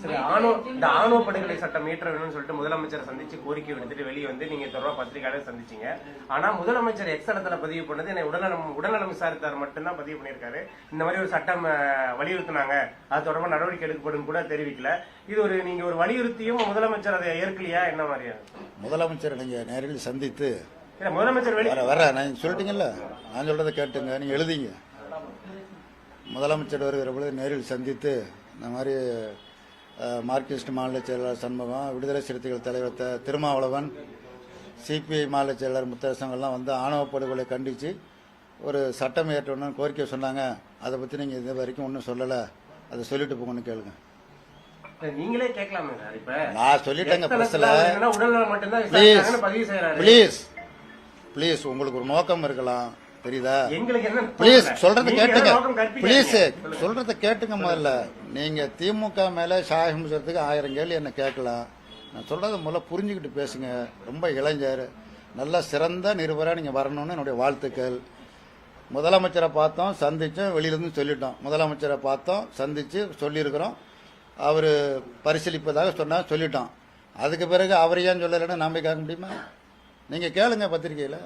சரி ஆணவ இந்த ஆணவ படுகொலை சட்டம் இயற்ற வேணும்னு சொல்லிட்டு முதலமைச்சரை சந்திச்சு கோரிக்கை விடுத்துட்டு வெளியே வந்து நீங்க தொடர்பா பத்திரிகையாளர் சந்திச்சீங்க. ஆனா முதலமைச்சர் எக்ஸலத்துல பதிவு பண்ணது என்னை உடல்நலம் உடல்நலம் விசாரித்தார் மட்டும்தான் பதிவு பண்ணியிருக்காரு. இந்த மாதிரி ஒரு சட்டம் வலியுறுத்தினாங்க. அது தொடர்பா நடவடிக்கை எடுக்கப்படும் கூட தெரிவிக்கல. இது ஒரு நீங்க ஒரு வலியுறுத்தியும் முதலமைச்சர் அதை ஏற்கலையா? என்ன மாதிரியா? முதலமைச்சர் நீங்க நேரில் சந்தித்து முதலமைச்சர் வெளி வர வர நான் சொல்லிட்டீங்கல்ல? நான் சொல்றதை கேட்டுங்க நீங்க எழுதிங்க. முதலமைச்சர் வருகிற பொழுது நேரில் சந்தித்து இந்த மாதிரி மார்க்சிஸ்ட் மாநில செயலாளர் சண்முகம் விடுதலை சிறுத்தைகள் தலைவர் திருமாவளவன் சிபிஐ மாநில செயலாளர் முத்தரசங்கள்லாம் வந்து ஆணவ படுகொலை கண்டித்து ஒரு சட்டம் ஏற்றணும்னு கோரிக்கை சொன்னாங்க. அதை பற்றி நீங்கள் இது வரைக்கும் ஒன்றும் சொல்லலை. அதை சொல்லிட்டு போங்கன்னு கேளுங்க. நீங்களே கேட்கலாமே சார் இப்ப நான் சொல்லிட்டேங்க எக்ஸலத்துல பிரஸ்ல என்னன்னா உடல்நலம் மட்டும்தான் ப்ளீஸ் ப்ளீஸ் ப்ளீஸ் உங்களுக்கு ஒரு நோக்கம் இருக்கலாம். என்ன ப்ளீஸ். சொல்றத கேட்டுங்க. ப்ளீஸ். சொல்றத கேட்டுங்க முதல்ல. நீங்க திமுக மேல சாயம் சொல்றதுக்கு ஆயிரம் கேள்வி என்ன கேட்கலாம். நான் சொல்றத முதல்ல புரிஞ்சுக்கிட்டு பேசுங்க. ரொம்ப இளைஞர். நல்ல சிறந்த நிருபரா நீங்க வரணும்னு என்னுடைய வாழ்த்துக்கள். முதலமைச்சரை பார்த்தோம் சந்திச்சோம் வெளியிலிருந்து சொல்லிட்டோம். முதலமைச்சரை பார்த்தோம் சந்திச்சு சொல்லியிருக்கிறோம். அவர் பரிசீலிப்பதாக சொன்னா சொல்லிட்டோம். அதுக்கு பிறகு அவர் ஏன் சொல்லலைன்னு நாம கேட்க முடியுமா? நீங்க கேளுங்க பத்திரிகையில.